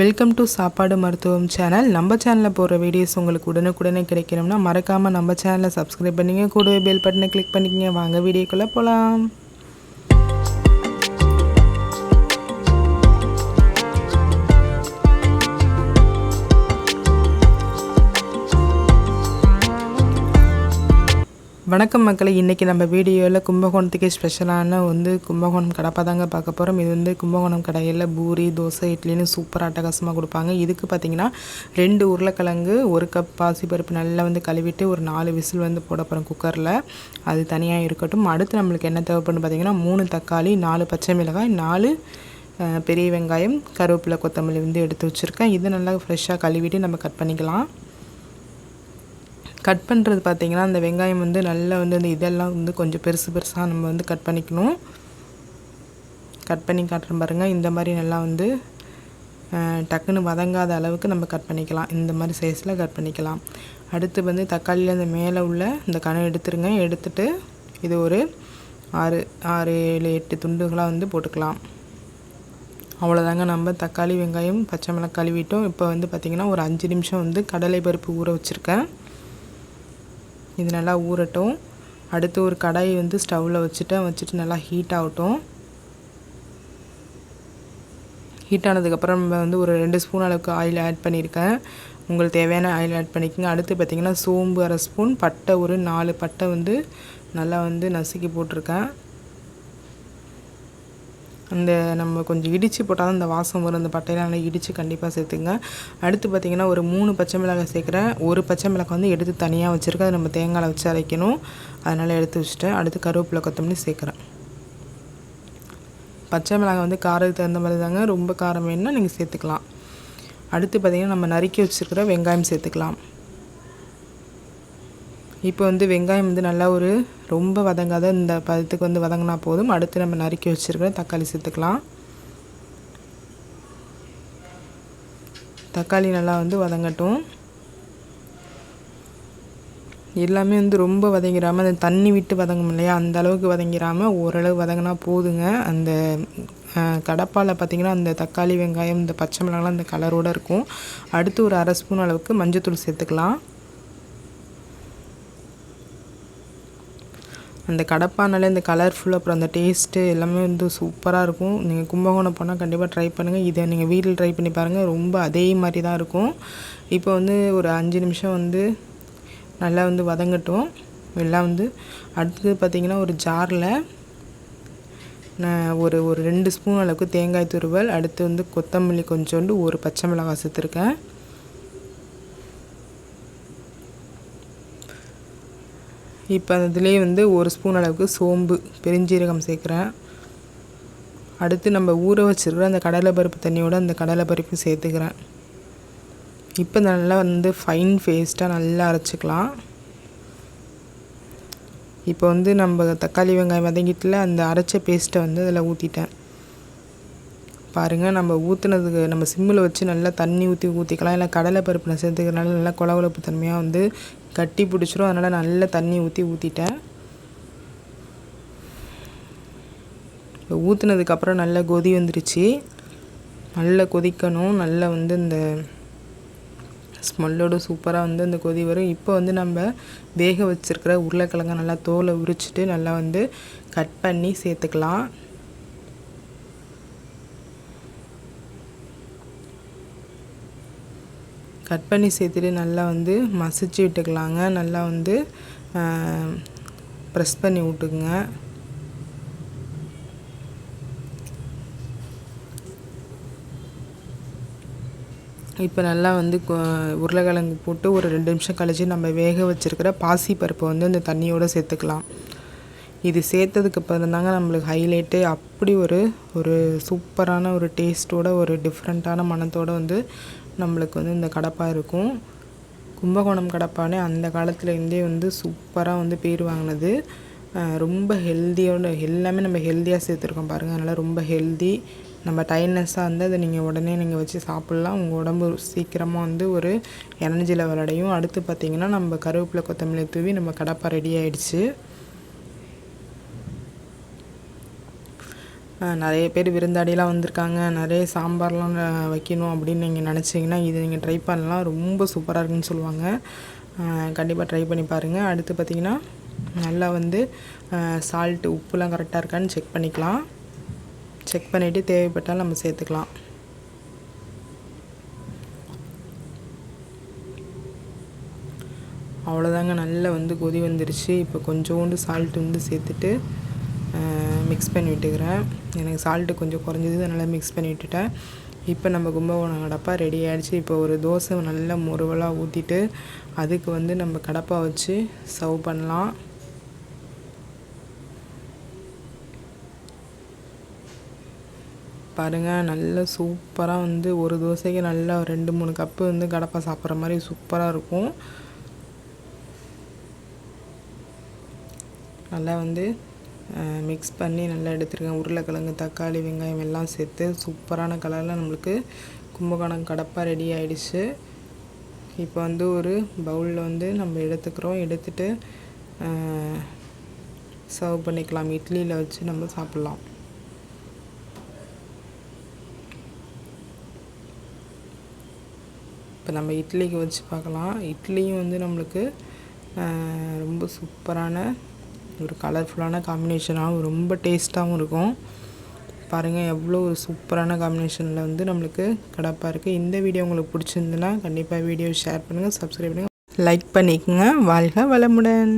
Welcome to சாப்பாடு மருத்துவம் channel நம்ம சேனலில் போகிற வீடியோஸ் உங்களுக்கு உடனுக்குடனே கிடைக்கணும்னா மறக்காமல் நம்ம சேனலை சப்ஸ்கிரைப் பண்ணிங்க. கூடவே பெல் பட்டனை கிளிக் பண்ணிக்கங்க. வாங்க வீடியோக்குள்ளே போகலாம் வணக்கம் மக்களை. இன்றைக்கி நம்ம வீடியோவில் கும்பகோணத்துக்கே ஸ்பெஷலான வந்து கும்பகோணம் கடப்பா தாங்க பார்க்க போகிறோம் இது வந்து கும்பகோணம் கடையில் பூரி தோசை இட்லின்னு சூப்பராக அட்டகாசமாக கொடுப்பாங்க. இதுக்கு பார்த்தீங்கன்னா ரெண்டு உருளைக்கிழங்கு ஒரு கப் பாசிப்பருப்பு நல்லா வந்து கழுவிட்டு ஒரு நாலு விசில் வந்து போட போகிறோம் குக்கரில் அது தனியாக இருக்கட்டும். அடுத்து நம்மளுக்கு என்ன தேவைப்படுன்னு பார்த்தீங்கன்னா மூணு தக்காளி நாலு பச்சை மிளகாய் நாலு பெரிய வெங்காயம் கருவேப்பிலை கொத்தமல்லி வந்து எடுத்து வச்சுருக்கேன். இது நல்லா ஃப்ரெஷ்ஷாக கழுவிட்டு நம்ம கட் பண்ணிக்கலாம். கட் பண்ணுறது பார்த்திங்கன்னா அந்த வெங்காயம் வந்து நல்லா வந்து அந்த இதெல்லாம் வந்து கொஞ்சம் பெருசு பெருசாக நம்ம வந்து கட் பண்ணிக்கணும். கட் பண்ணி காட்டுறேன் பாருங்கள் இந்த மாதிரி நல்லா வந்து டக்குன்னு வதங்காத அளவுக்கு நம்ம கட் பண்ணிக்கலாம். இந்த மாதிரி சைஸில் கட் பண்ணிக்கலாம். அடுத்து வந்து தக்காளியில் அந்த மேலே உள்ள இந்த கணை எடுத்துருங்க. எடுத்துட்டு இது ஒரு ஆறு ஆறு ஏழு எட்டு துண்டுகளாக வந்து போட்டுக்கலாம். அவ்வளோதாங்க நம்ம தக்காளி வெங்காயம் பச்சை மிளகாய் கழுவிட்டோம். இப்போ வந்து பார்த்திங்கன்னா ஒரு அஞ்சு நிமிஷம் வந்து கடலை பருப்பு ஊற வச்சுருக்கேன். இது நல்லா ஊறட்டும். அடுத்து ஒரு கடாயை வந்து ஸ்டவ்வில் வச்சுட்டேன் வச்சுட்டு நல்லா ஹீட் ஆகட்டும். ஹீட் ஆனதுக்கப்புறம் நம்ம வந்து ஒரு ரெண்டு ஸ்பூன் அளவுக்கு ஆயில் ஆட் பண்ணியிருக்கேன். உங்களுக்கு தேவையான ஆயில் ஆட் பண்ணிக்கோங்க. அடுத்து பார்த்திங்கன்னா சோம்பு அரை ஸ்பூன் பட்டை ஒரு நாலு பட்டை வந்து நல்லா வந்து நசுக்கி போட்டிருக்கேன். அந்த நம்ம கொஞ்சம் இடித்து போட்டால் தான் அந்த வாசம் வரும் அந்த பட்டையெல்லாம் நல்லா இடித்து கண்டிப்பாக சேர்த்துங்க. அடுத்து பார்த்திங்கன்னா ஒரு மூணு பச்சை மிளகாய் சேர்க்குறேன் ஒரு பச்சை மிளகாய் வந்து எடுத்து தனியாக வச்சுருக்கேன். அதை நம்ம தேங்காயில் வச்சு அரைக்கணும். அதனால் எடுத்து வச்சுட்டேன். அடுத்து கருவேப்பிலை கொத்தமல்லி சேர்க்குறேன். பச்சை மிளகாய் வந்து காரத்துக்கு தகுந்த மாதிரி தாங்க. ரொம்ப காரம் வேணும்னா நீங்கள் சேர்த்துக்கலாம். அடுத்து பார்த்திங்கன்னா நம்ம நறுக்கி வச்சுருக்கிற வெங்காயம் சேர்த்துக்கலாம். இப்போ வந்து வெங்காயம் வந்து நல்லா ஒரு ரொம்ப வதங்காத இந்த பதத்துக்கு வந்து வதங்கினா போதும். அடுத்து நம்ம நறுக்கி வச்சுருக்கிற தக்காளி சேர்த்துக்கலாம். தக்காளி நல்லா வந்து வதங்கட்டும். எல்லாமே வந்து ரொம்ப வதங்கிடாமல் அந்த தண்ணி விட்டு வதங்கும் இல்லையா? அந்த அளவுக்கு வதங்கிடாமல் ஓரளவு வதங்கினா போதுங்க. அந்த கடப்பால் பார்த்திங்கன்னா அந்த தக்காளி வெங்காயம் இந்த பச்சை மிளகாலாம் அந்த கலரோடு இருக்கும். அடுத்து ஒரு அரை ஸ்பூன் அளவுக்கு மஞ்சத்தூள் சேர்த்துக்கலாம். அந்த கடப்பானாலே இந்த கலர்ஃபுல் அப்புறம் அந்த டேஸ்ட்டு எல்லாமே வந்து சூப்பராக இருக்கும். நீங்கள் கும்பகோணம் போனால் கண்டிப்பாக ட்ரை பண்ணுங்கள் இதை நீங்கள் வீட்டில் ட்ரை பண்ணி பாருங்கள் ரொம்ப அதே மாதிரி தான் இருக்கும். இப்போ வந்து ஒரு அஞ்சு நிமிஷம் வந்து நல்லா வந்து வதங்கட்டும். எல்லாம் வந்து அடுத்தது பார்த்திங்கன்னா ஒரு ஜாரில் நான் ஒரு ஒரு ரெண்டு ஸ்பூன் அளவுக்கு தேங்காய் துருவல் அடுத்து வந்து கொத்தமல்லி கொஞ்சோண்டு ஒரு பச்சை மிளகாய் சேர்த்துருக்கேன். இப்போ அதுலேயே வந்து ஒரு ஸ்பூன் அளவுக்கு சோம்பு பெருஞ்சீரகம் சேர்க்குறேன். அடுத்து நம்ம ஊற வச்சுருக்கிற அந்த கடலை பருப்பு தண்ணியோட அந்த கடலை பருப்பு சேர்த்துக்கிறேன். இப்போ நல்லா வந்து ஃபைன் பேஸ்ட்டாக நல்லா அரைச்சிக்கலாம். இப்போ வந்து நம்ம தக்காளி வெங்காயம் வதங்கிட்டுல அந்த அரைச்ச பேஸ்ட்டை வந்து அதில் ஊற்றிட்டேன் பாருங்கள் நம்ம ஊற்றுனதுக்கு நம்ம சிம்மில் வச்சு நல்லா தண்ணி ஊற்றி ஊற்றிக்கலாம் இல்லை கடலை பருப்பு நான் சேர்த்துக்கிறனால நல்லா குழகுழப்பு தன்மையாக வந்து கட்டி பிடிச்சிரும். அதனால் நல்லா தண்ணி ஊற்றி ஊற்றிட்டேன் இப்போ ஊற்றுனதுக்கப்புறம் நல்லா கொதி வந்துருச்சு. நல்லா கொதிக்கணும். நல்லா வந்து இந்த ஸ்மெல்லோடு சூப்பராக வந்து அந்த கொதி வரும். இப்போ வந்து நம்ம வேக வச்சுருக்கிற உருளைக்கிழங்க நல்லா தோலை உரிச்சிட்டு நல்லா வந்து கட் பண்ணி சேர்த்துக்கலாம். கட் பண்ணி சேர்த்துட்டு நல்லா வந்து மசிச்சு விட்டுக்கலாங்க. நல்லா வந்து ப்ரெஸ் பண்ணி விட்டுக்குங்க. இப்போ நல்லா வந்து உருளைக்கிழங்கு போட்டு ஒரு ரெண்டு நிமிஷம் கழிச்சு நம்ம வேக வச்சுருக்கிற பாசி பருப்பை வந்து அந்த தண்ணியோடு சேர்த்துக்கலாம். இது சேர்த்ததுக்கு அப்புறம் தாங்க நம்மளுக்கு ஹைலைட்டு அப்படி ஒரு ஒரு சூப்பரான ஒரு டேஸ்ட்டோட ஒரு டிஃப்ரெண்ட்டான மணத்தோட வந்து நம்மளுக்கு வந்து இந்த கடப்பா இருக்கும். கும்பகோணம் கடப்பானே அந்த காலத்துலேருந்தே வந்து சூப்பராக வந்து பேர் வாங்கினது. ரொம்ப ஹெல்த்தியோட எல்லாமே நம்ம ஹெல்த்தியாக சேர்த்துருக்கோம் பாருங்கள் அதனால் ரொம்ப ஹெல்தி நம்ம டைட்னஸ்ஸாக வந்து அதை நீங்கள் உடனே நீங்கள் வச்சு சாப்பிட்லாம். உங்கள் உடம்பு சீக்கிரமாக வந்து ஒரு எனர்ஜி லெவல் அடையும். அடுத்து பார்த்திங்கன்னா நம்ம கருவேப்பிலை கொத்தமல்லி தூவி நம்ம கடப்பா ரெடி ஆகிடுச்சு நிறைய பேர் விருந்தாடிலாம் வந்திருக்காங்க. நிறைய சாம்பார்லாம் வைக்கணும் அப்படின்னு நீங்கள் நினச்சிங்கன்னா இது நீங்கள் ட்ரை பண்ணலாம். ரொம்ப சூப்பராக இருக்குன்னு சொல்லுவாங்க. கண்டிப்பாக ட்ரை பண்ணி பாருங்கள் அடுத்து பார்த்திங்கன்னா நல்லா வந்து சால்ட்டு உப்புலாம் கரெக்டாக இருக்கான்னு செக் பண்ணிக்கலாம். செக் பண்ணிவிட்டு தேவைப்பட்டால் நம்ம சேர்த்துக்கலாம். அவ்வளோதாங்க நல்லா வந்து கொதி வந்துருச்சு. இப்போ கொஞ்சோண்டு சால்ட் வந்து சேர்த்துட்டு மிக்ஸ் பண்ணி விட்டுக்கிறேன். எனக்கு சால்ட்டு கொஞ்சம் குறைஞ்சது அதனால் மிக்ஸ் பண்ணி விட்டுட்டேன். இப்போ நம்ம கும்பகோணம் கடப்பா ரெடி ஆகிடுச்சு இப்போ ஒரு தோசை நல்லா முருவலாக ஊற்றிட்டு அதுக்கு வந்து நம்ம கடப்பா வச்சு சர்வ் பண்ணலாம். பாருங்கள் நல்ல சூப்பராக வந்து ஒரு தோசைக்கு நல்லா ரெண்டு மூணு கப்பு வந்து கடப்பா சாப்பிட்ற மாதிரி சூப்பராக இருக்கும். நல்லா வந்து மிக்ஸ் பண்ணி நல்லா எடுத்துருக்கேன். உருளைக்கிழங்கு தக்காளி வெங்காயம் எல்லாம் சேர்த்து சூப்பரான கலரில் நம்மளுக்கு கும்பகோணம் கடப்பாக ரெடி ஆகிடுச்சு இப்போ வந்து ஒரு பவுலில் வந்து நம்ம எடுத்துக்கிறோம். எடுத்துட்டு சர்வ் பண்ணிக்கலாம். இட்லியில் வச்சு நம்ம சாப்பிட்லாம். இப்போ நம்ம இட்லிக்கு வச்சு பார்க்கலாம். இட்லியும் வந்து நம்மளுக்கு ரொம்ப சூப்பரான ஒரு கலர்ஃபுல்லான காம்பினேஷனாகவும் ரொம்ப டேஸ்ட்டாகவும் இருக்கும். பாருங்கள் எவ்வளோ ஒரு சூப்பரான காம்பினேஷனில் வந்து நம்மளுக்கு கடப்பாக இருக்குது இந்த வீடியோ உங்களுக்கு பிடிச்சிருந்துன்னா கண்டிப்பாக வீடியோ ஷேர் பண்ணுங்கள் சப்ஸ்கிரைப் பண்ணுங்கள் லைக் பண்ணிக்கோங்க. வாழ்க வளமுடன்.